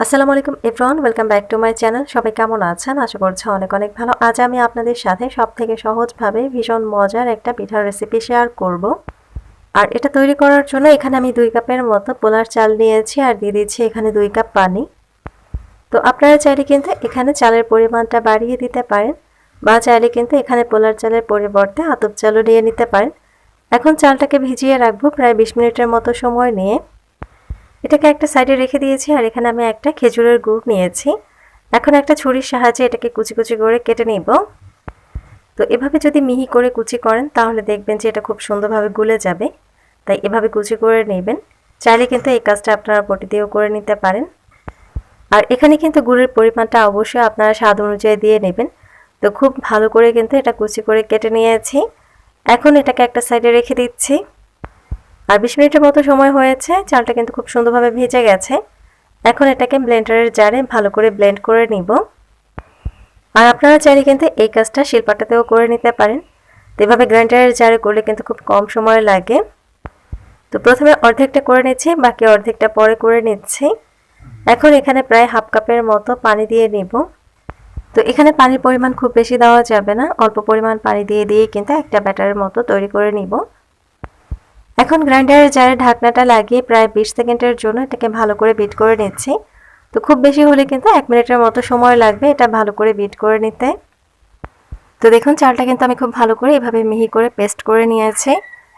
আসসালামু আলাইকুম, everyone. Welcome back to my channel. সবাই কেমন আছেন? আশা করছি অনেক অনেক ভালো। আজ আমি আপনাদের সাথে সব থেকে সহজভাবে ভীষণ মজার একটা পিঠার রেসিপি শেয়ার করব। আর এটা তৈরি করার জন্য এখানে আমি দুই কাপের মতো পোলার চাল নিয়েছি আর দিয়ে দিচ্ছি এখানে দুই কাপ পানি। তো আপনারা চাইলে কিন্তু এখানে চালের পরিমাণটা বাড়িয়ে দিতে পারেন বা চাইলে কিন্তু এখানে পোলার চালের পরিবর্তে আতপ চালও নিয়ে নিতে পারেন। এখন চালটাকে ভিজিয়ে রাখব প্রায় বিশ মিনিটের মতো সময় নিয়ে। এটাকে একটা সাইডে রেখে দিয়েছি আর এখানে আমি একটা খেজুরের গুড় নিয়েছি। এখন একটা ছুরির সাহায্যে এটাকে কুচি কুচি করে কেটে নিব। তো এভাবে যদি মিহি করে কুচি করেন, তাহলে দেখবেন যে এটা খুব সুন্দরভাবে গুলে যাবে। তাই এভাবে কুচি করে নেবেন। চাইলে কিন্তু এই কাজটা আপনারা পটি দিয়েও করে নিতে পারেন। আর এখানে কিন্তু গুড়ের পরিমাণটা অবশ্যই আপনারা স্বাদ অনুযায়ী দিয়ে নেবেন। তো খুব ভালো করে কিন্তু এটা কুচি করে কেটে নিয়েছি। এখন এটাকে একটা সাইডে রেখে দিচ্ছি। আর বিশ মিনিটের মতো সময় হয়েছে, চালটা কিন্তু খুব সুন্দরভাবে ভেজে গেছে। এখন এটাকে ব্লেন্ডারের জারে ভালো করে ব্লেন্ড করে নিব। আর আপনারা চাইলে কিন্তু এই কাজটা শিলপাটাতেও করে নিতে পারেন। তো এভাবে গ্রাইন্ডারের জারে করলে কিন্তু খুব কম সময় লাগে। তো প্রথমে অর্ধেকটা করে নিচ্ছি, বাকি অর্ধেকটা পরে করে নিচ্ছি। এখন এখানে প্রায় হাফ কাপের মতো পানি দিয়ে নিব। তো এখানে পানির পরিমাণ খুব বেশি দেওয়া যাবে না, অল্প পরিমাণ পানি দিয়ে দিয়ে কিন্তু একটা ব্যাটারের মতো তৈরি করে নিব। এখন গ্রাইন্ডারের জারে ঢাকনাটা লাগিয়ে প্রায় বিশ সেকেন্ডের জন্য এটাকে ভালো করে বিট করে নিচ্ছি। তো খুব বেশি হলে কিন্তু এক মিনিটের মতো সময় লাগবে এটা ভালো করে বিট করে নিতে। তো দেখুন, চালটা কিন্তু আমি খুব ভালো করে এভাবে মিহি করে পেস্ট করে নিয়েছি।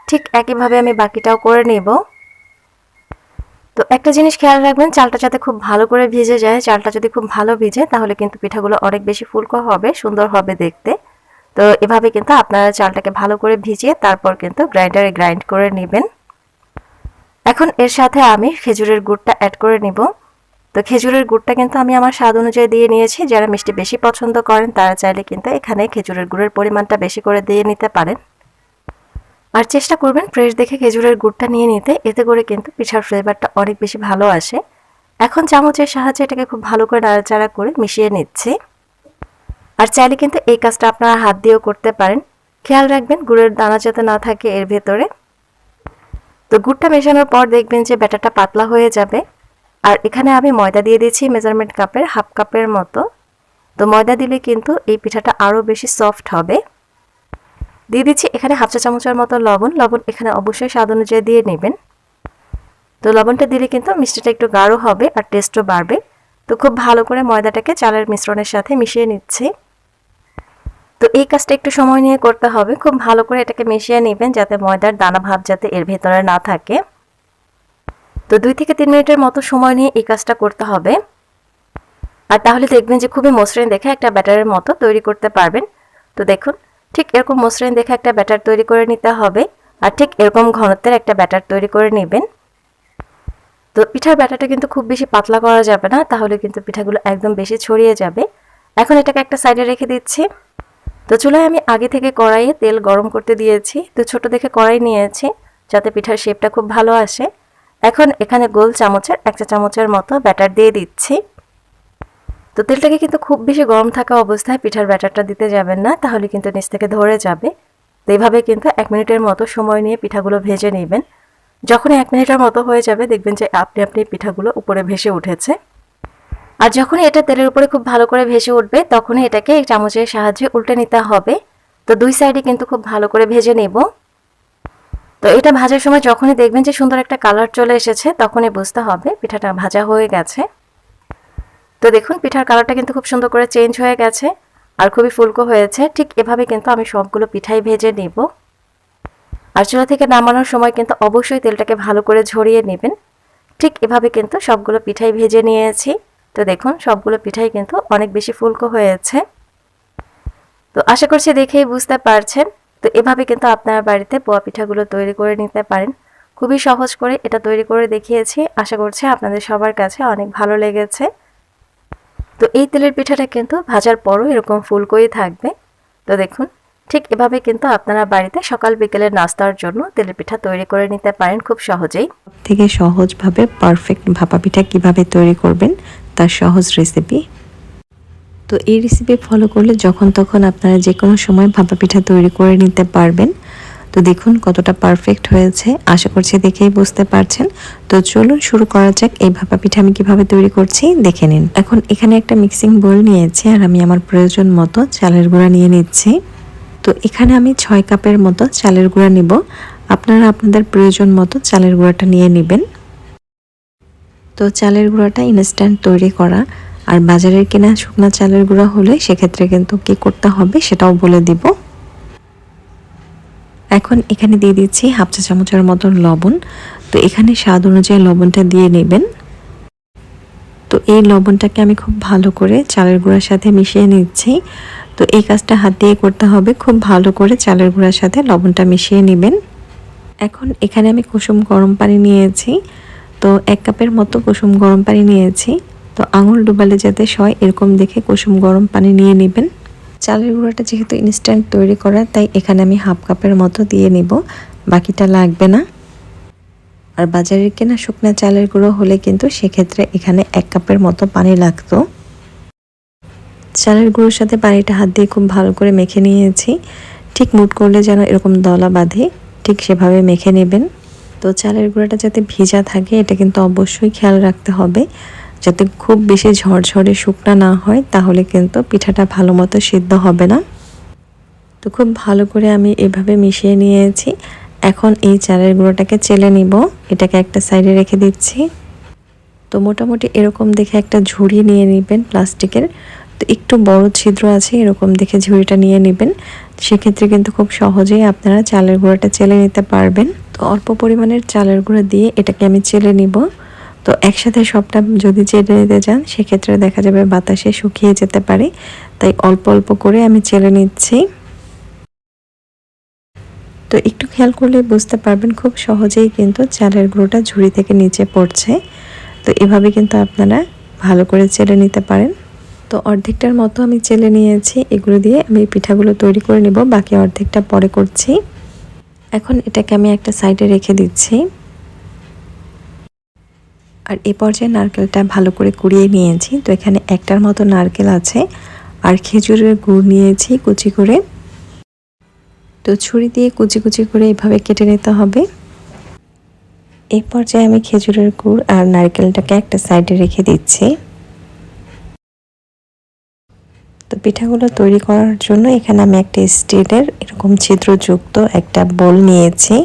ঠিক একইভাবে আমি বাকিটাও করে নেব। তো একটা জিনিস খেয়াল রাখবেন, চালটা যাতে খুব ভালো করে ভিজে যায়, চালটা যদি খুব ভালো ভিজে তাহলে কিন্তু পিঠাগুলো অনেক বেশি ফুলকো হবে, সুন্দর হবে দেখতে। তো এভাবে কিন্তু আপনারা চালটাকে ভালো করে ভিজিয়ে তারপর কিন্তু গ্রাইন্ডারে গ্রাইন্ড করে নেবেন। এখন এর সাথে আমি খেজুরের গুড়টা অ্যাড করে নিব। তো খেজুরের গুড়টা কিন্তু আমি আমার স্বাদ অনুযায়ী দিয়ে নিয়েছি। যারা মিষ্টি বেশি পছন্দ করেন, তারা চাইলে কিন্তু এখানে খেজুরের গুড়ের পরিমাণটা বেশি করে দিয়ে নিতে পারেন। আর চেষ্টা করবেন ফ্রেশ দেখে খেজুরের গুড়টা নিয়ে নিতে। এতে করে কিন্তু পিঠার ফ্লেভারটা অনেক বেশি ভালো আসে। এখন চামচের সাহায্যে এটাকে খুব ভালো করে নাড়াচাড়া করে মিশিয়ে নিচ্ছি। আর চাইলে কিন্তু এই কাজটা আপনারা হাত দিয়েও করতে পারেন। খেয়াল রাখবেন, গুড়ের দানা যাতে না থাকে এর ভেতরে। তো গুড়টা মেশানোর পর দেখবেন যে ব্যাটারটা পাতলা হয়ে যাবে। আর এখানে আমি ময়দা দিয়ে দিয়েছি মেজারমেন্ট কাপের, হাফ কাপের মতো। তো ময়দা দিলে কিন্তু এই পিঠাটা আরও বেশি সফট হবে। দিয়ে দিচ্ছি এখানে হাফ চা চামচের মতো লবণ। লবণ এখানে অবশ্যই স্বাদ অনুযায়ী দিয়ে নেবেন। তো লবণটা দিলে কিন্তু মিষ্টিটা একটু গাঢ় হবে আর টেস্টও বাড়বে। তো খুব ভালো করে ময়দাটাকে চালের মিশ্রণের সাথে মিশিয়ে নিচ্ছি। তো এই কাজটা একটু সময় নিয়ে করতে হবে। খুব ভালো করে এটাকে মিশিয়ে নেবেন যাতে ময়দার দানা ভাব যাতে এর ভেতরে না থাকে। তো দুই থেকে তিন মিনিটের মতো সময় নিয়ে এই কাজটা করতে হবে। আর তাহলে দেখবেন যে খুবই মসৃণ দেখে একটা ব্যাটারের মতো তৈরি করতে পারবেন। তো দেখুন, ঠিক এরকম মসৃণ দেখে একটা ব্যাটার তৈরি করে নিতে হবে। আর ঠিক এরকম ঘনত্বের একটা ব্যাটার তৈরি করে নেবেন। তো পিঠার ব্যাটারটা কিন্তু খুব বেশি পাতলা করা যাবে না, তাহলে কিন্তু পিঠাগুলো একদম বেশি ছড়িয়ে যাবে। এখন এটাকে একটা সাইডে রেখে দিচ্ছি। তো চুলায় আমি আগে থেকে কড়াইয়ে তেল গরম করতে দিয়েছি। তো ছোট দেখে কড়াই নিয়েছি, যাতে পিঠার শেপটা খুব ভালো আসে। এখন এখানে গোল চামচের, এক চা চামচের মতো ব্যাটার দিয়ে দিচ্ছি। তো তেলটাকে কিন্তু খুব বেশি গরম থাকা অবস্থায় পিঠার ব্যাটারটা দিতে যাবেন না, তাহলে কিন্তু নিচ থেকে ধরে যাবে। তো এইভাবে কিন্তু এক মিনিটের মতো সময় নিয়ে পিঠাগুলো ভেজে নেবেন। যখন এক মিনিটের মতো হয়ে যাবে, দেখবেন যে আপনি আপনি পিঠাগুলো উপরে ভেসে উঠেছে। আর যখনই এটা তেলের উপরে খুব ভালো করে ভেসে উঠবে, তখনই এটাকে চামচের সাহায্যে উল্টে নিতে হবে। তো দুই সাইডে কিন্তু খুব ভালো করে ভেজে নেব। তো এটা ভাজার সময় যখনই দেখবেন যে সুন্দর একটা কালার চলে এসেছে, তখনই বুঝতে হবে পিঠাটা ভাজা হয়ে গেছে। তো দেখুন, পিঠার কালারটা কিন্তু খুব সুন্দর করে চেঞ্জ হয়ে গেছে আর খুবই ফুলকো হয়েছে। ঠিক এভাবে কিন্তু আমি সবগুলো পিঠাই ভেজে নেব। আর চুলা থেকে নামানোর সময় কিন্তু অবশ্যই তেলটাকে ভালো করে ঝরিয়ে নেবেন। ঠিক এভাবে কিন্তু সবগুলো পিঠাই ভেজে নিয়েছি। তো দেখুন, সবগুলো পিঠাই কিন্তু অনেক বেশি ফুলকো হয়েছে। তো আশা করছি দেখেই বুঝতে পারছেন। তো এভাবে কিন্তু আপনার বাড়িতে পোয়া পিঠাগুলো তৈরি করে নিতে পারেন। খুবই সহজ করে এটা তৈরি করে দেখিয়েছি। আশা করছি আপনাদের সবার কাছে অনেক ভালো লেগেছে। তো এই তেলের পিঠাটা কিন্তু ভাজার পরও এরকম ফুলকোই থাকবে। তো দেখুন, ঠিক এভাবে কিন্তু আপনারা বাড়িতে সকাল বিকেলের নাস্তার জন্য তেলের পিঠা তৈরি করে নিতে পারেন খুব সহজেই। থেকে সহজভাবে পারফেক্ট ভাপা পিঠা কীভাবে তৈরি করবেন তার সহজ রেসিপি তো এই রেসিপি ফলো করলে যখন তখন আপনারা যে কোনো সময় ভাপা পিঠা তৈরি করে নিতে পারবেন। তো দেখুন কতটা পারফেক্ট হয়েছে, আশা করছি দেখেই বুঝতে পারছেন। তো চলুন শুরু করা যাক, এই ভাপা পিঠা আমি কীভাবে তৈরি করছি, দেখে নিন। এখন এখানে একটা মিক্সিং বোল নিয়েছি, আর আমি আমার প্রয়োজন মতো চালের গুঁড়া নিয়ে নিচ্ছি। তো এখানে আমি ছয় কাপের মতো চালের গুঁড়া নিব। আপনারা আপনাদের প্রয়োজন মতো চালের গুঁড়াটা নিয়ে নেবেন। তো চালের গুঁড়াটা ইনস্ট্যান্ট তৈরি করা। আর বাজারের কেনা শুকনা চালের গুঁড়া হলে সেক্ষেত্রে কিন্তু কি করতে হবে সেটাও বলে দিব। এখন এখানে দিয়ে দিচ্ছি হাফ চা চামচের মতন লবণ। তো এখানে স্বাদ অনুযায়ী লবণটা দিয়ে নেবেন। তো এই লবণটাকে আমি খুব ভালো করে চালের গুঁড়ার সাথে মিশিয়ে নিচ্ছি। তো এই কাজটা হাত দিয়ে করতে হবে, খুব ভালো করে চালের গুঁড়ার সাথে লবণটা মিশিয়ে নেবেন। এখন এখানে আমি কুসুম গরম পানি নিয়েছি। তো এক কাপের মতো কুসুম গরম পানি নিয়েছি। তো আঙুল ডুবালে যাতে সয়, এরকম দেখে কুসুম গরম পানি নিয়ে নেবেন। চালের গুঁড়োটা যেহেতু ইনস্ট্যান্ট তৈরি করা, তাই এখানে আমি হাফ কাপের মতো দিয়ে নিব। বাকিটা লাগবে না। আর বাজারের কেনা শুকনা চালের গুঁড়ো হলে কিন্তু সেক্ষেত্রে এখানে এক কাপের মতো পানি লাগতো। চালের গুঁড়োর সাথে পানিটা হাত দিয়ে খুব ভালো করে মেখে নিয়েছি। ঠিক মুট করলে যেন এরকম দলা বাঁধে, ঠিক সেভাবে মেখে নেবেন। তো চালের গুঁড়োটা যাতে ভিজা থাকে, এটা কিন্তু অবশ্যই খেয়াল রাখতে হবে। যাতে খুব বেশি ঝরঝরে শুকনা না হয়, তাহলে কিন্তু পিঠাটা ভালো মতো সিদ্ধ হবে না। তো খুব ভালো করে আমি এভাবে মিশিয়ে নিয়েছি। এখন এই চালের গুঁড়োটাকে চেলে নিব। এটাকে একটা সাইডে রেখে দিচ্ছি। তো মোটামুটি এরকম দেখে একটা ঝুড়ি নিয়ে নেবেন প্লাস্টিকের। তো একটু বড় ছিদ্র আছে, এরকম দেখে ঝুড়িটা নিয়ে নেবেন। সেক্ষেত্রে কিন্তু খুব সহজেই আপনারা চালের গুঁড়োটা চেলে নিতে পারবেন। তো অল্প পরিমাণের চালের গুঁড়ো দিয়ে এটাকে আমি চেলে নিব। তো একসাথে সবটা যদি চেলে নিতে যান সেক্ষেত্রে দেখা যাবে বাতাসে শুকিয়ে যেতে পারে। তাই অল্প অল্প করে আমি চেলে নিচ্ছি। তো একটু খেয়াল করলে বুঝতে পারবেন খুব সহজেই কিন্তু চালের গুঁড়োটা ঝুড়ি থেকে নিচে পড়ছে। তো এভাবে কিন্তু আপনারা ভালো করে চেলে নিতে পারেন। তো অর্ধেকটার মতো আমি চেলে নিয়েছি, এগুলো দিয়ে আমি পিঠাগুলো তৈরি করে নেব, বাকি অর্ধেকটা পরে করছি। এখন এটাকে আমি একটা সাইডে রেখে দিচ্ছি। আর এ পর্যায়ে নারকেলটা ভালো করে কুড়িয়ে নিয়েছি, তো এখানে একটার মতো নারকেল আছে। আর খেজুরের গুড় নিয়েছি কুচি করে। তো ছুরি দিয়ে কুচি কুচি করে এভাবে কেটে নিতে হবে। এই পর্যায়ে আমি খেজুরের গুড় আর নারকেলটাকে একটা সাইডে রেখে দিচ্ছি। তো পিঠাগুলো তৈরি করার জন্য এখানে আমি একটা স্টিলের এরকম ছিদ্রযুক্ত একটা বোল নিয়েছি।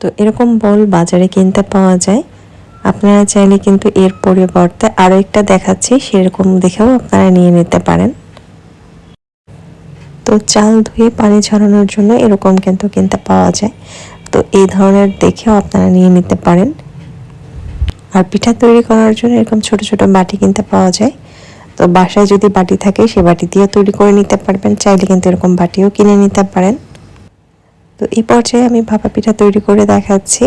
তো এরকম বোল বাজারে কিনতে পাওয়া যায়। আপনারা চাইলে কিন্তু এর পরিবর্তে আরও একটা দেখাচ্ছি, সেরকম দেখেও আপনারা নিয়ে নিতে পারেন। তো চাল ধুয়ে পানি ঝরানোর জন্য এরকম কিন্তু কিনতে পাওয়া যায়। তো এই ধরনের দেখেও আপনারা নিয়ে নিতে পারেন। আর পিঠা তৈরি করার জন্য এরকম ছোট ছোট বাটি কিনতে পাওয়া যায়। তো বাসায় যদি বাটি থাকে, সে বাটি দিয়ে তৈরি করে নিতে পারবেন। চাইলে কিন্তু এরকম বাটিও কিনে নিতে পারেন। তো এই পর্যায়ে আমি ভাপা পিঠা তৈরি করে দেখাচ্ছি।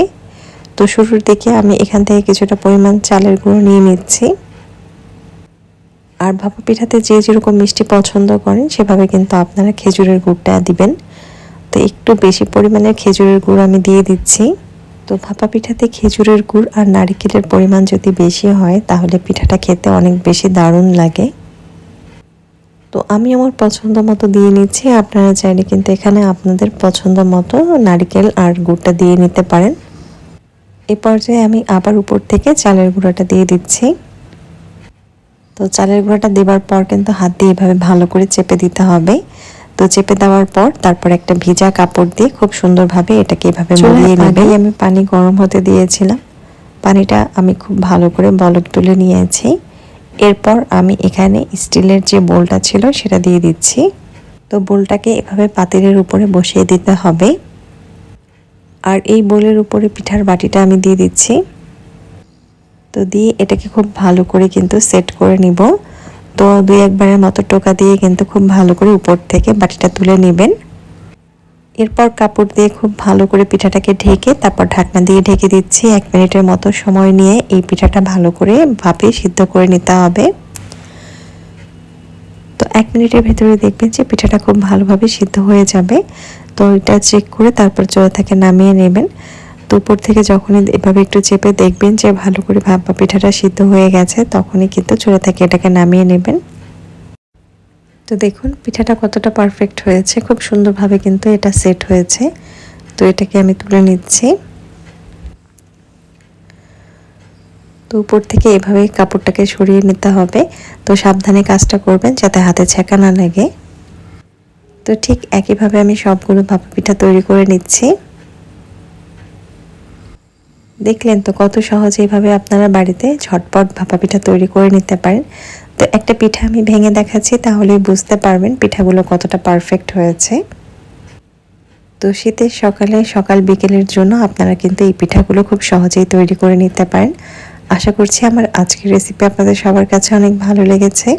তো শুরুর দিকে আমি এখান থেকে কিছুটা পরিমাণ চালের গুঁড়ো নিয়ে নিচ্ছি। আর ভাপা পিঠাতে যে যেরকম মিষ্টি পছন্দ করেন, সেভাবে কিন্তু আপনারা খেজুরের গুড়টা দিবেন। তো একটু বেশি পরিমাণের খেজুরের গুড় আমি দিয়ে দিচ্ছি। তো ভাপা পিঠাতে খেজুরের গুড় আর নারিকেলের পরিমাণ যদি বেশি হয়, তাহলে পিঠাটা খেতে অনেক বেশি দারুণ লাগে। তো আমি আমার পছন্দ মতো দিয়ে নিচ্ছি। আপনারা চাইলে কিন্তু এখানে আপনাদের পছন্দ মতো নারিকেল আর গুড়টা দিয়ে নিতে পারেন। এ পর্যায়ে আমি আবার উপর থেকে চালের গুঁড়াটা দিয়ে দিচ্ছি। তো চালের গুঁড়াটা দেবার পর কিন্তু হাত দিয়ে এভাবে ভালো করে চেপে দিতে হবে। তো চেপে দেওয়ার পর তারপর একটা ভিজা কাপড় দিয়ে খুব সুন্দরভাবে এটাকে এভাবে মুড়িয়ে নেবে আমি পানি গরম হতে দিয়েছিলাম। পানিটা আমি খুব ভালো করে বলক তুলে নিয়েছি। এরপর আমি এখানে স্টিলের যে বোলটা ছিল সেটা দিয়ে দিচ্ছি। তো বোলটাকে এভাবে পাতিলের উপরে বসিয়ে দিতে হবে। আর এই বোলের উপরে পিঠার বাটিটা আমি দিয়ে দিচ্ছি। তো দিয়ে এটাকে খুব ভালো করে কিন্তু সেট করে নিব। তো দুই একবারের মতো টোকা দিয়ে কিন্তু খুব ভালো করে উপর থেকে বাটিটা তুলে নেবেন। এরপর কাপড় দিয়ে খুব ভালো করে পিঠাটাকে ঢেকে তারপর ঢাকনা দিয়ে ঢেকে দিচ্ছি। এক মিনিটের মতো সময় নিয়ে এই পিঠাটা ভালো করে ভাপে সিদ্ধ করে নিতে হবে। তো এক মিনিটের ভেতরে দেখবেন যে পিঠাটা খুব ভালোভাবে সিদ্ধ হয়ে যাবে। তো এটা চেক করে তারপর চোলা থেকে নামিয়ে নেবেন। তো উপর থেকে যখনই এভাবে একটু চেপে দেখবেন যে ভালো করে ভাপা পিঠাটা সিদ্ধ হয়ে গেছে, তখনই কিন্তু চুলা থেকে এটাকে নামিয়ে নেবেন। তো দেখুন, পিঠাটা কতটা পারফেক্ট হয়েছে। খুব সুন্দরভাবে কিন্তু এটা সেট হয়েছে। তো এটাকে আমি তুলে নিচ্ছি। তো উপর থেকে এভাবে কাপড়টাকে সরিয়ে নিতে হবে। তো সাবধানে কাজটা করবেন যাতে হাতে ছ্যাঁকা না লাগে। তো ঠিক একইভাবে আমি সবগুলো ভাপা পিঠা তৈরি করে নিচ্ছি। দেখলেন তো কত সহজে এইভাবে আপনারা বাড়িতে ঝটপট ভাপা পিঠা তৈরি করে নিতে পারেন। তো একটা পিঠা আমি ভেঙে দেখাচ্ছি তাহলেই বুঝতে পারবেন পিঠাগুলো কতটা পারফেক্ট হয়েছে। তো শীতের সকালে, সকাল বিকেলের জন্য আপনারা কিন্তু এই পিঠাগুলো খুব সহজেই তৈরি করে নিতে পারেন। আশা করছি আমার আজকের রেসিপি আপনাদের সবার কাছে অনেক ভালো লেগেছে।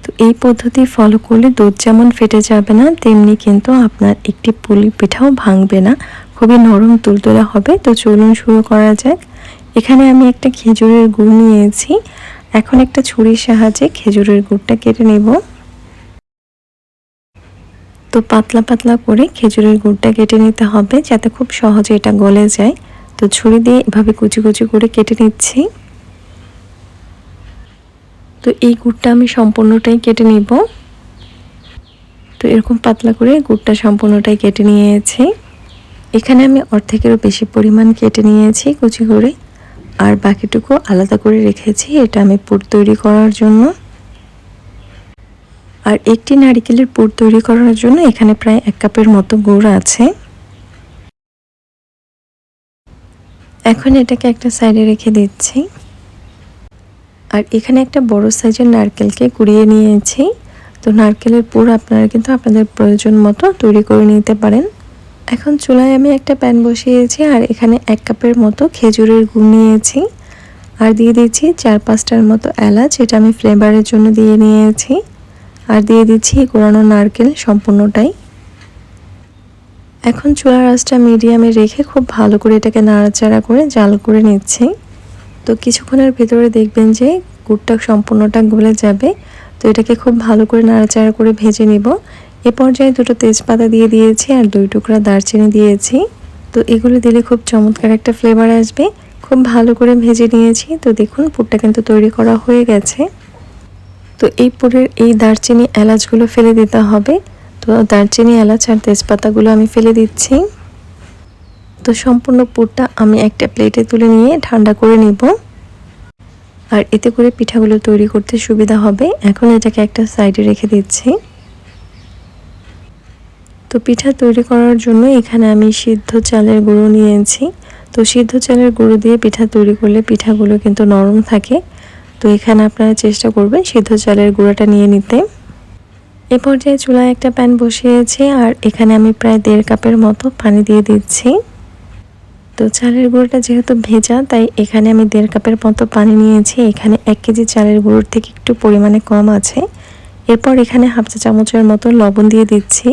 তো এই পদ্ধতি ফলো করলে দুধ যেমন ফেটে যাবে না, তেমনি কিন্তু আপনার একটি পুলি পিঠাও ভাঙবে না। খুবই নরম তুলতুলে হবে, তো চলুন শুরু করা যাক। এখানে আমি একটা খেজুরের গুড় নিয়েছি। এখন একটা ছুরির সাহায্যে খেজুরের গুড়টা কেটে নেব। তো পাতলা পাতলা করে খেজুরের গুড়টা কেটে নিতে হবে, যাতে খুব সহজে এটা গলে যায়। তো ছুরি দিয়ে এভাবে কুচি কুচি করে কেটে নিচ্ছি। তো এই গুড়টা আমি সম্পূর্ণটাই কেটে নিব। তো এরকম পাতলা করে গুড়টা সম্পূর্ণটাই কেটে নিয়েছি। এখানে আমি অর্ধেকেরও বেশি পরিমাণ কেটে নিয়েছি কুচি করে। আর বাকিটুকু আলাদা করে রেখেছি, এটা আমি পুর তৈরি করার জন্য। আর একটি নারিকেলের পুর তৈরি করার জন্য এখানে প্রায় এক কাপের মতো গুড় আছে। এখন এটাকে একটা সাইডে রেখে দিচ্ছি। আর এখানে একটা বড় সাইজের নারকেলকে কুড়িয়ে নিয়েছি। তো নারকেলের পুর আপনারা কিন্তু আপনাদের প্রয়োজন মতো তৈরি করে নিতে পারেন। এখন চুলায় আমি একটা প্যান বসিয়েছি আর এখানে এক কাপের মতো খেজুরের গুড় নিয়েছি। আর দিয়ে দিচ্ছি চার পাঁচটার মতো এলাচ, এটা আমি ফ্লেভারের জন্য দিয়ে নিয়েছি। আর দিয়ে দিচ্ছি কোরানো নারকেল সম্পূর্ণটাই। এখন চুলার আঁচটা মিডিয়ামে রেখে খুব ভালো করে এটাকে নাড়াচাড়া করে জাল করে নিচ্ছি। তো কিছুক্ষণের ভেতরে দেখবেন যে গুড়টা সম্পূর্ণটা গলে যাবে। তো এটাকে খুব ভালো করে নাড়াচাড়া করে ভেজে নিব। এ পর্যায়ে দুটো তেজপাতা দিয়ে দিয়েছি আর দুই টুকরা দারচিনি দিয়েছি। তো এগুলো দিলে খুব চমৎকার একটা ফ্লেভার আসবে। খুব ভালো করে ভেজে নিয়েছি। তো দেখুন, পুরটা কিন্তু তৈরি করা হয়ে গেছে। তো এই পুরের এই দারচিনি এলাচগুলো ফেলে দিতে হবে। তো দারচিনি, এলাচ আর তেজপাতাগুলো আমি ফেলে দিচ্ছি। তো সম্পূর্ণ পুরটা আমি একটা প্লেটে তুলে নিয়ে ঠান্ডা করে নিব। আর এতে করে পিঠাগুলো তৈরি করতে সুবিধা হবে। এখন এটাকে একটা সাইডে রেখে দিচ্ছি। তো পিঠা তৈরি করার জন্য এখানে আমি সিদ্ধ চালের গুঁড়ো নিয়েছি। তো সিদ্ধ চালের গুঁড়ো দিয়ে পিঠা তৈরি করলে পিঠাগুলো কিন্তু নরম থাকে। তো এখানে আপনারা চেষ্টা করবেন সিদ্ধ চালের গুঁড়োটা নিয়ে নিতে। এ পর্যায়ে চুলায় একটা প্যান বসিয়েছি আর এখানে আমি প্রায় দেড় কাপের মতো পানি দিয়ে দিচ্ছি। তো চালের গুঁড়োটা যেহেতু ভেজা, তাই এখানে আমি দেড় কাপের মতো পানি নিয়েছি। এখানে এক কেজি চালের গুঁড়োর থেকে একটু পরিমাণে কম আছে। এরপর এখানে হাফ চা চামচের মতো লবণ দিয়ে দিচ্ছি।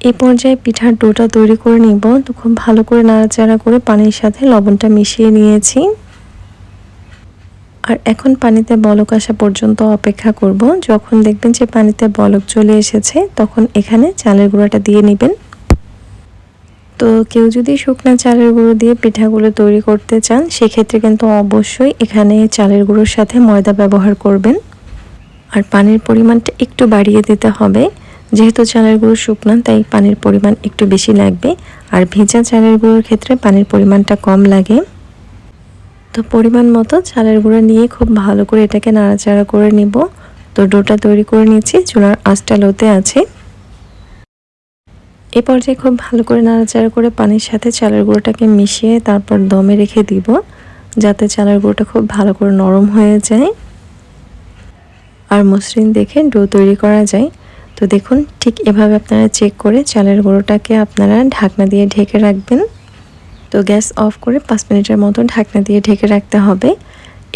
এই পর্যায়ে পিঠার ডোটা তৈরি করে নিব। তো খুব ভালো করে নাড়াচাড়া করে পানির সাথে লবণটা মিশিয়ে নিয়েছি। আর এখন পানিতে বলক আসা পর্যন্ত অপেক্ষা করব। যখন দেখবেন যে পানিতে বলক চলে এসেছে, তখন এখানে চালের গুঁড়াটা দিয়ে নেবেন। তো কেউ যদি শুকনো চালের গুঁড়ো দিয়ে পিঠাগুলো তৈরি করতে চান, সেক্ষেত্রে কিন্তু অবশ্যই এখানে চালের গুঁড়োর সাথে ময়দা ব্যবহার করবেন। আর পানির পরিমাণটা একটু বাড়িয়ে দিতে হবে। যেহেতু চালের গুঁড়ো শুকনো, তাই পানির পরিমাণ একটু বেশি লাগবে। আর ভেজা চালের গুঁড়োর ক্ষেত্রে পানির পরিমাণটা কম লাগে। তো পরিমাণ মতো চালের গুঁড়ো নিয়ে খুব ভালো করে এটাকে নাড়াচাড়া করে নিব। তো ডোটা তৈরি করে নিচ্ছি, চুলার আঁচটা লোতে আছে। এ পর্যায়ে খুব ভালো করে নাড়াচাড়া করে পানির সাথে চালের গুঁড়োটাকে মিশিয়ে তারপর দমে রেখে দিব, যাতে চালের গুঁড়োটা খুব ভালো করে নরম হয়ে যায়। আর মসৃণ দেখে ডো তৈরি করা যায়। তো দেখুন, ঠিক এভাবে আপনারা চেক করে চালের গুঁড়োটাকে আপনারা ঢাকনা দিয়ে ঢেকে রাখবেন। তো গ্যাস অফ করে পাঁচ মিনিটের মতো ঢাকনা দিয়ে ঢেকে রাখতে হবে।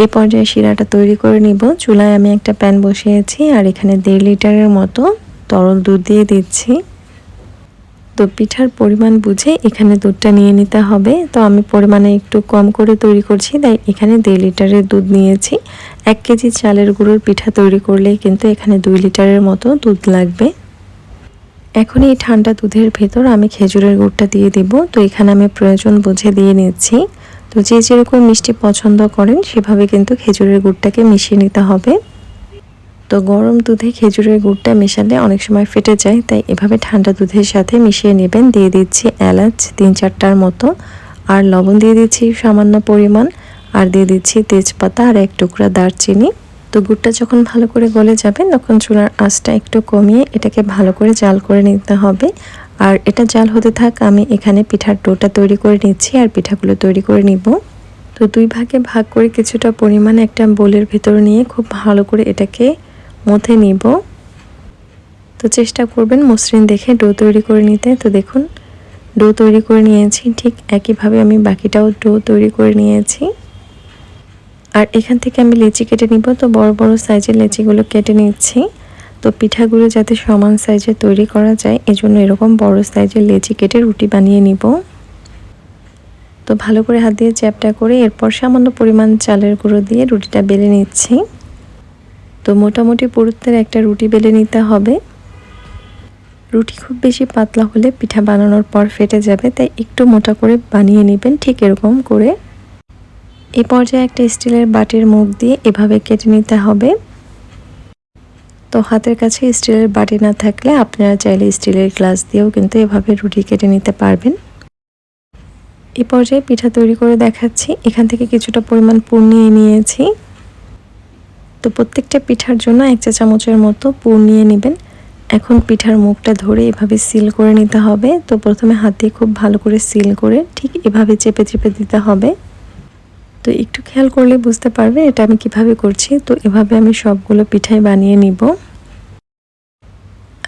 এ পর্যায়ে শিরাটা তৈরি করে নিব। চুলায় আমি একটা প্যান বসিয়েছি আর এখানে দেড় লিটারের মতো তরল দুধ দিয়ে দিচ্ছি। তো পিঠার পরিমাণ বুঝে এখানে দুধটা নিয়ে নিতে হবে। তো আমি পরিমাণে একটু কম করে তৈরি করছি। তাই এখানে দেড় লিটারের দুধ নিয়েছি। এক কেজি চালের গুঁড়োর পিঠা তৈরি করলে কিন্তু এখানে দুই লিটারের মতো দুধ লাগবে। এখন এই ঠান্ডা দুধের ভেতর আমি খেজুরের গুড়টা দিয়ে দিব। তো এখানে আমি প্রয়োজন বুঝে দিয়ে নিচ্ছি। তো যে যেরকম মিষ্টি পছন্দ করেন, সেভাবে কিন্তু খেজুরের গুড়টাকে মিশিয়ে নিতে হবে। তো গরম দুধে খেজুরের গুড়টা মেশালে অনেক সময় ফেটে যায়, তাই এভাবে ঠান্ডা দুধের সাথে মিশিয়ে নেবেন। দিয়ে দিচ্ছি এলাচ তিন চারটার মতো। আর লবণ দিয়ে দিচ্ছি সামান্য পরিমাণ। আর দিয়ে দিচ্ছি তেজপাতা আর এক টুকরা দারচিনি। তো গুড়টা যখন ভালো করে গলে যাবে, তখন চুলার আঁচটা একটু কমিয়ে এটাকে ভালো করে জাল করে নিতে হবে। আর এটা জাল হতে থাক, আমি এখানে পিঠার ডোটা তৈরি করে নিচ্ছি আর পিঠাগুলো তৈরি করে নিব। তো দুই ভাগে ভাগ করে কিছুটা পরিমাণ একটা বোলের ভেতর নিয়ে খুব ভালো করে এটাকে মথে নিব। তো চেষ্টা করবেন মসৃণ দেখে ডো তৈরি করে নিতে। তো দেখুন, ডো তৈরি করে নিয়েছি, ঠিক একইভাবে আমি বাকিটাও ডো তৈরি করে নিয়েছি। আর এখান থেকে আমি লেচি কেটে নিব। তো বড় বড় সাইজের লেচিগুলো কেটে নিচ্ছি। তো পিঠাগুলো যাতে সমান সাইজে তৈরি করা যায়, এজন্য এরকম বড় সাইজের লেচি কেটে রুটি বানিয়ে নিব। তো ভালো করে হাত দিয়ে চ্যাপটা করে এরপর সামান্য পরিমাণ চালের গুঁড়ো দিয়ে রুটিটা বেলে নিচ্ছি। তো মোটামুটি পুরুত্বের একটা রুটি বেলে নিতে হবে। রুটি খুব বেশি পাতলা হলে পিঠা বানানোর পর ফেটে যাবে, তাই একটু মোটা করে বানিয়ে নেবেন, ঠিক এরকম করে। এই পর্যায়ে একটা স্টিলের বাটির মুখ দিয়ে এভাবে কেটে নিতে হবে। তো হাতের কাছে স্টিলের বাটি না থাকলে আপনারা চাইলে স্টিলের গ্লাস দিয়েও কিন্তু এভাবে রুটি কেটে নিতে পারবেন। এই পর্যায়ে পিঠা তৈরি করে দেখাচ্ছি। এখান থেকে কিছুটা পরিমাণ পুর নিয়ে নিয়েছি। তো প্রত্যেকটা পিঠার জন্য এক চা চামচের মতো পুর নিয়ে নেবেন। এখন পিঠার মুখটা ধরে এভাবে সিল করে নিতে হবে। তো প্রথমে হাত খুব ভালো করে সিল করে ঠিক এভাবে চেপে চেপে দিতে হবে। তো একটু খেয়াল করলে বুঝতে পারবে এটা আমি কীভাবে করছি। তো এভাবে আমি সবগুলো পিঠাই বানিয়ে নিব।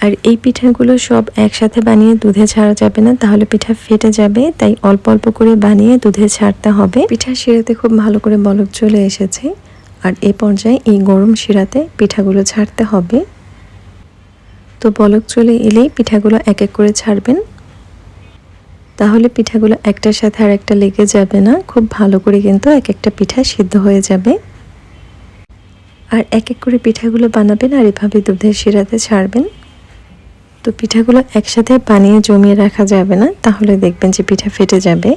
আর এই পিঠাগুলো সব একসাথে বানিয়ে দুধে ছাড়া যাবে না, তাহলে পিঠা ফেটে যাবে, তাই অল্প অল্প করে বানিয়ে দুধে ছাড়তে হবে। পিঠা শিরাতে খুব ভালো করে বলক চলে এসেছে। আর এ পর্যায়ে এই গরম শিরাতে পিঠাগুলো ছাড়তে হবে। তো বলক চলে এলেই পিঠাগুলো এক এক করে ছাড়বেন। তাহলে পিঠাগুলো একটার সাথে আর একটা লেগে যাবে না, খুব ভালো করে কিন্তু এক একটা পিঠা সিদ্ধ হয়ে যাবে। আর এক এক করে পিঠাগুলো বানাবেন আর এভাবে দুধের শিরাতে ছাড়বেন। তো পিঠাগুলো একসাথে বানিয়ে জমিয়ে রাখা যাবে না, তাহলে দেখবেন যে পিঠা ফেটে যাবে।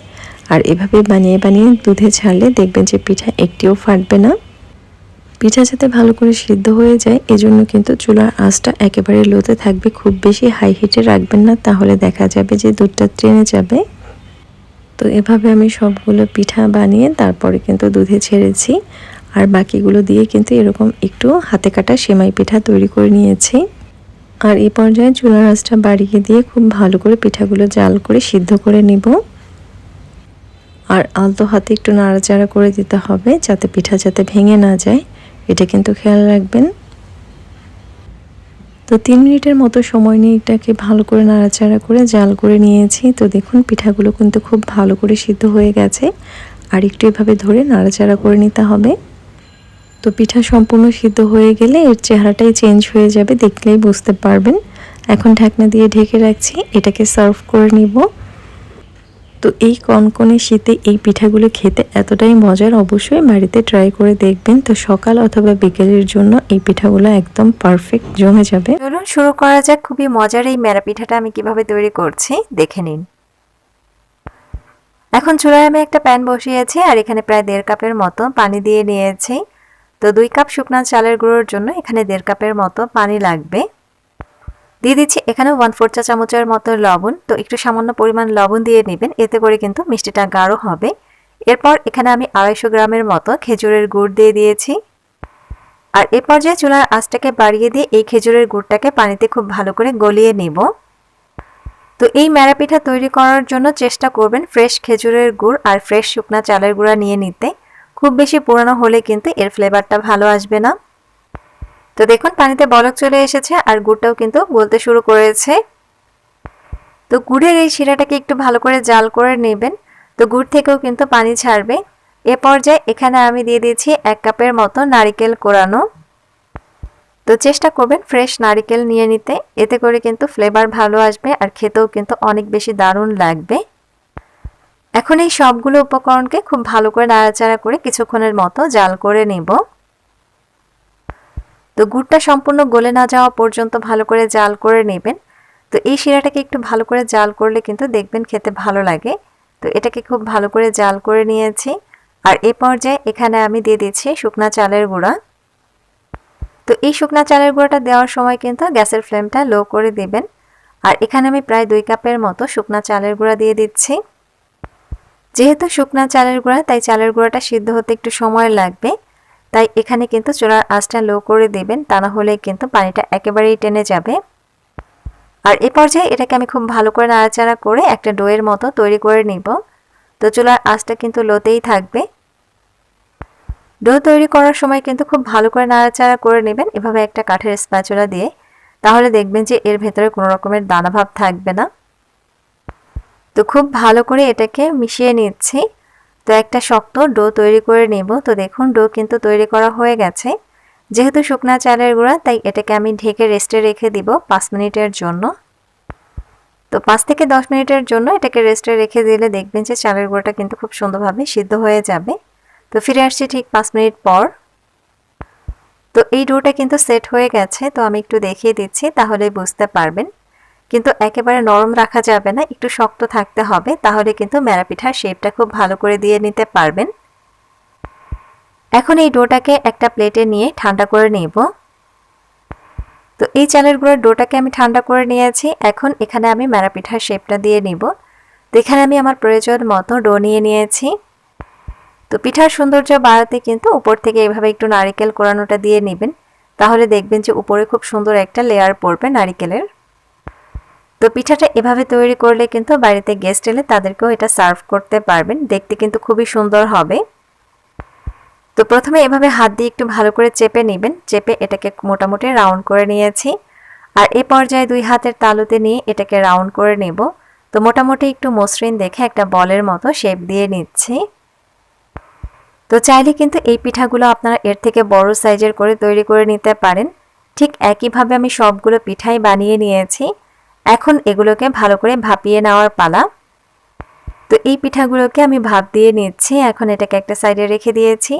আর এভাবে বানিয়ে বানিয়ে দুধে ছাড়লে দেখবেন যে পিঠা একটিও ফাটবে না। পিঠা যাতে ভালো করে সিদ্ধ হয়ে যায়, এজন্য কিন্তু চুলার আঁচটা একেবারে লোতে থাকবে। খুব বেশি হাই হিটে রাখবেন না, তাহলে দেখা যাবে যে দুধটা ট্রেনে যাবে। তো এভাবে আমি সবগুলো পিঠা বানিয়ে তারপরে কিন্তু দুধে ছেড়েছি। আর বাকিগুলো দিয়ে কিন্তু এরকম একটু হাতে কাটা সেমাই পিঠা তৈরি করে নিয়েছি। আর এই পর্যায়ে চুলার আঁচটা বাড়িয়ে দিয়ে খুব ভালো করে পিঠাগুলো জাল করে সিদ্ধ করে নিব। আর আলতো হাতে একটু নাড়াচাড়া করে দিতে হবে, যাতে পিঠা যাতে ভেঙে না যায়। এটা কিন্তু খেয়াল রাখবেন। তো তিন মিনিটের মতো সময় নিয়ে এটাকে ভালো করে নাড়াচাড়া করে জাল করে নিয়েছি। তো দেখুন, পিঠাগুলো কিন্তু খুব ভালো করে সিদ্ধ হয়ে গেছে। আর একটু এভাবে ধরে নাড়াচাড়া করে নিতে হবে। তো পিঠা সম্পূর্ণ সিদ্ধ হয়ে গেলে এর চেহারাটাই চেঞ্জ হয়ে যাবে, দেখলেই বুঝতে পারবেন। এখন ঢাকনা দিয়ে ঢেকে রাখছি, এটাকে সার্ভ করে নিব। তো এই কনকনে শীতে এই পিঠাগুলো খেতে এতটাই মজার, অবশ্যই বাড়িতে ট্রাই করে দেখবেন। তো সকাল অথবা বিকেলের জন্য এই পিঠাগুলো একদম পারফেক্ট জমে যাবে। চলুন শুরু করা যাক খুবই মজার এই মেরা পিঠাটা আমি কীভাবে তৈরি করছি, দেখে নিন। এখন চুলায় আমি একটা প্যান বসিয়েছি আর এখানে প্রায় দেড় কাপের মতো পানি দিয়ে নিয়েছি। তো দুই কাপ শুকনা চালের গুঁড়োর জন্য এখানে দেড় কাপের মতো পানি লাগবে। দিয়ে দিচ্ছি এখানে ওয়ান ফোর চা চামচের মতো লবণ। তো একটু সামান্য পরিমাণ লবণ দিয়ে নেবেন, এতে করে কিন্তু মিষ্টিটা গাঢ় হবে। এরপর এখানে আমি আড়াইশো গ্রামের মতো খেজুরের গুড় দিয়ে দিয়েছি। আর এ পর্যায়ে চুলার আঁচটাকে বাড়িয়ে দিয়ে এই খেজুরের গুড়টাকে পানিতে খুব ভালো করে গলিয়ে নেব। তো এই ম্যারা পিঠা তৈরি করার জন্য চেষ্টা করবেন ফ্রেশ খেজুরের গুড় আর ফ্রেশ শুকনা চালের গুঁড়া নিয়ে নিতে। খুব বেশি পুরানো হলে কিন্তু এর ফ্লেভারটা ভালো আসবে না। তো দেখুন, পানিতে বলক চলে এসেছে আর গুড়টাও কিন্তু গলতে শুরু করেছে। তো গুড়ের এই শিরাটাকে একটু ভালো করে জাল করে নেবেন। তো গুড় থেকেও কিন্তু পানি ছাড়বে। এ পর্যায়ে এখানে আমি দিয়ে দিয়েছি এক কাপের মতো নারিকেল কোরানো। তো চেষ্টা করবেন ফ্রেশ নারিকেল নিয়ে নিতে। এতে করে কিন্তু ফ্লেভার ভালো আসবে আর খেতেও কিন্তু অনেক বেশি দারুণ লাগবে। এখন এই সবগুলো উপকরণকে খুব ভালো করে নাড়াচাড়া করে কিছুক্ষণের মতো জাল করে নেব। তো গুড়টা সম্পূর্ণ গলে না যাওয়া পর্যন্ত ভালো করে জাল করে নেবেন। তো এই শিরাটাকে একটু ভালো করে জাল করলে কিন্তু দেখবেন খেতে ভালো লাগে। তো এটাকে খুব ভালো করে জাল করে নিয়েছি। আর এ পর্যায়ে এখানে আমি দিয়ে দিচ্ছি শুকনা চালের গুঁড়া। তো এই শুকনা চালের গুঁড়াটা দেওয়ার সময় কিন্তু গ্যাসের ফ্লেমটা লো করে দেবেন। আর এখানে আমি প্রায় দুই কাপের মতো শুকনা চালের গুঁড়া দিয়ে দিচ্ছি। যেহেতু শুকনা চালের গুঁড়া, তাই চালের গুঁড়াটা সিদ্ধ হতে একটু সময় লাগবে। তাই এখানে কিন্তু চুলার আঁচটা লো করে দিবেন, তা না হলে কিন্তু পানিটা একেবারেই টেনে যাবে। আর এ পর্যায়ে এটাকে আমি খুব ভালো করে নাড়াচাড়া করে একটা ডোয়ের মতো তৈরি করে নিব। তো চুলার আঁচটা কিন্তু লোতেই থাকবে। ডো তৈরি করার সময় কিন্তু খুব ভালো করে নাড়াচাড়া করে নেবেন, এভাবে একটা কাঠের স্প্যাচুলা দিয়ে। তাহলে দেখবেন যে এর ভেতরে কোনো রকমের দানাভাব থাকবে না। তো খুব ভালো করে এটাকে মিশিয়ে নিচ্ছি। তো একটা শক্ত ডো তৈরি করে নেব। তো দেখুন, ডো কিন্তু তৈরি করা হয়ে গেছে। যেহেতু শুকনা চালের গুঁড়া, তাই এটাকে আমি ঢেকে রেস্টে রেখে দিব পাঁচ মিনিটের জন্য। তো পাঁচ থেকে দশ মিনিটের জন্য এটাকে রেস্টে রেখে দিলে দেখবেন যে চালের গুঁড়োটা কিন্তু খুব সুন্দরভাবে সিদ্ধ হয়ে যাবে। তো ফিরে আসছি ঠিক পাঁচ মিনিট পর। তো এই ডোটা কিন্তু সেট হয়ে গেছে। তো আমি একটু দেখিয়ে দিচ্ছি, তাহলে বুঝতে পারবেন। কিন্তু একেবারে নরম রাখা যাবে না, একটু শক্ত থাকতে হবে, তাহলে কিন্তু ম্যারাপিঠার শেপটা খুব ভালো করে দিয়ে নিতে পারবেন। এখন এই ডোটাকে একটা প্লেটে নিয়ে ঠান্ডা করে নেব। তো এই চালের ডোটাকে আমি ঠান্ডা করে নিয়েছি, এখন এখানে আমি ম্যারাপিঠার শেপটা দিয়ে নিব। তো এখানে আমি আমার প্রয়োজন মতো ডো নিয়ে নিয়েছি। তো পিঠার সৌন্দর্য বাড়াতে কিন্তু উপর থেকে এভাবে একটু নারিকেল কোরানোটা দিয়ে নেবেন, তাহলে দেখবেন যে উপরে খুব সুন্দর একটা লেয়ার পড়বে নারিকেলের। তো পিঠাটা এভাবে তৈরি করলে কিন্তু বাড়িতে গেস্ট এলে তাদেরকেও এটা সার্ভ করতে পারবেন। দেখতে কিন্তু খুবই সুন্দর হবে। তো প্রথমে এভাবে হাত দিয়ে একটু ভালো করে চেপে নেবেন। চেপে এটাকে মোটামুটি রাউন্ড করে নিয়েছি। আর এ পর্যায়ে দুই হাতের তালুতে নিয়ে এটাকে রাউন্ড করে নেব। তো মোটামুটি একটু মসৃণ দেখে একটা বলের মতো শেপ দিয়ে নিচ্ছি। তো চাইলে কিন্তু এই পিঠাগুলো আপনারা এর থেকে বড় সাইজের করে তৈরি করে নিতে পারেন। ঠিক একইভাবে আমি সবগুলো পিঠাই বানিয়ে নিয়েছি। এখন এগুলোকে ভালো করে ভাপিয়ে নেওয়ার পালা। তো এই পিঠাগুলোকে আমি ভাপ দিয়ে নিচ্ছি। এখন এটাকে একটা সাইডে রেখে দিয়েছি।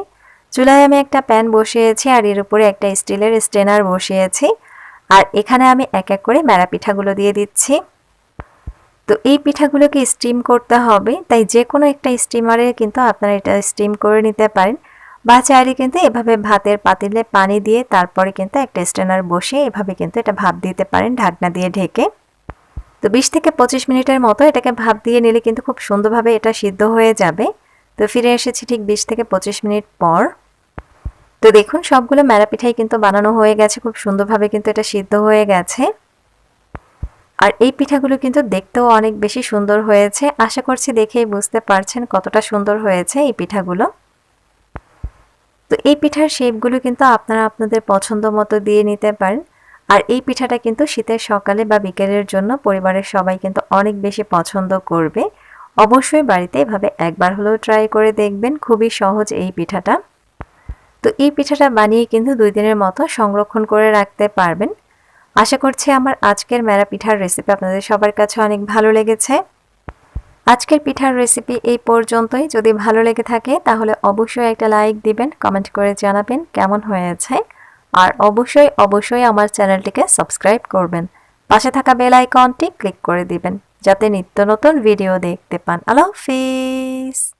চুলায় আমি একটা প্যান বসিয়েছি আর এর উপরে একটা স্টিলের স্টেনার বসিয়েছি। আর এখানে আমি এক এক করে ম্যারা পিঠাগুলো দিয়ে দিচ্ছি। তো এই পিঠাগুলোকে স্টিম করতে হবে। তাই যে কোনো একটা স্টিমারে কিন্তু আপনারা এটা স্টিম করে নিতে পারেন। বা চাইলে কিন্তু এভাবে ভাতের পাতিলে পানি দিয়ে তারপরে কিন্তু একটা স্টেনার বসিয়ে এভাবে কিন্তু এটা ভাপ দিতে পারেন ঢাকনা দিয়ে ঢেকে। তো বিশ থেকে পঁচিশ মিনিটের মতো এটাকে ভাপ দিয়ে নিলে কিন্তু খুব সুন্দরভাবে এটা সিদ্ধ হয়ে যাবে। তো ফিরে এসেছি ঠিক বিশ থেকে পঁচিশ মিনিট পর। তো দেখুন, সবগুলো ম্যারা পিঠাই কিন্তু বানানো হয়ে গেছে, খুব সুন্দরভাবে কিন্তু এটা সিদ্ধ হয়ে গেছে। আর এই পিঠাগুলো কিন্তু দেখতেও অনেক বেশি সুন্দর হয়েছে। আশা করছি দেখেই বুঝতে পারছেন কতটা সুন্দর হয়েছে এই পিঠাগুলো। তো এই পিঠার শেপগুলো কিন্তু আপনারা আপনাদের পছন্দ মতো দিয়ে নিতে পারেন। আর এই পিঠাটা কিন্তু শীতের সকালে বা বিকেলের জন্য পরিবারের সবাই কিন্তু অনেক বেশি পছন্দ করবে। অবশ্যই বাড়িতে এভাবে একবার হলেও ট্রাই করে দেখবেন, খুবই সহজ এই পিঠাটা। তো এই পিঠাটা বানিয়ে কিন্তু দুই দিনের মতো সংরক্ষণ করে রাখতে পারবেন। আশা করছি আমার আজকের মেরা পিঠার রেসিপি আপনাদের সবার কাছে অনেক ভালো লেগেছে। আজকের পিঠার রেসিপি এই পর্যন্তই। যদি ভালো লেগে থাকে তাহলে অবশ্যই একটা লাইক দিবেন কমেন্ট করে জানাবেন কেমন হয়েছে। আর অবশ্যই অবশ্যই আমার চ্যানেলটিকে সাবস্ক্রাইব করবেন। পাশে থাকা বেল আইকনটি ক্লিক করে দিবেন, যাতে নিত্য নতুন ভিডিও দেখতে পান। আল্লাহ হাফিজ!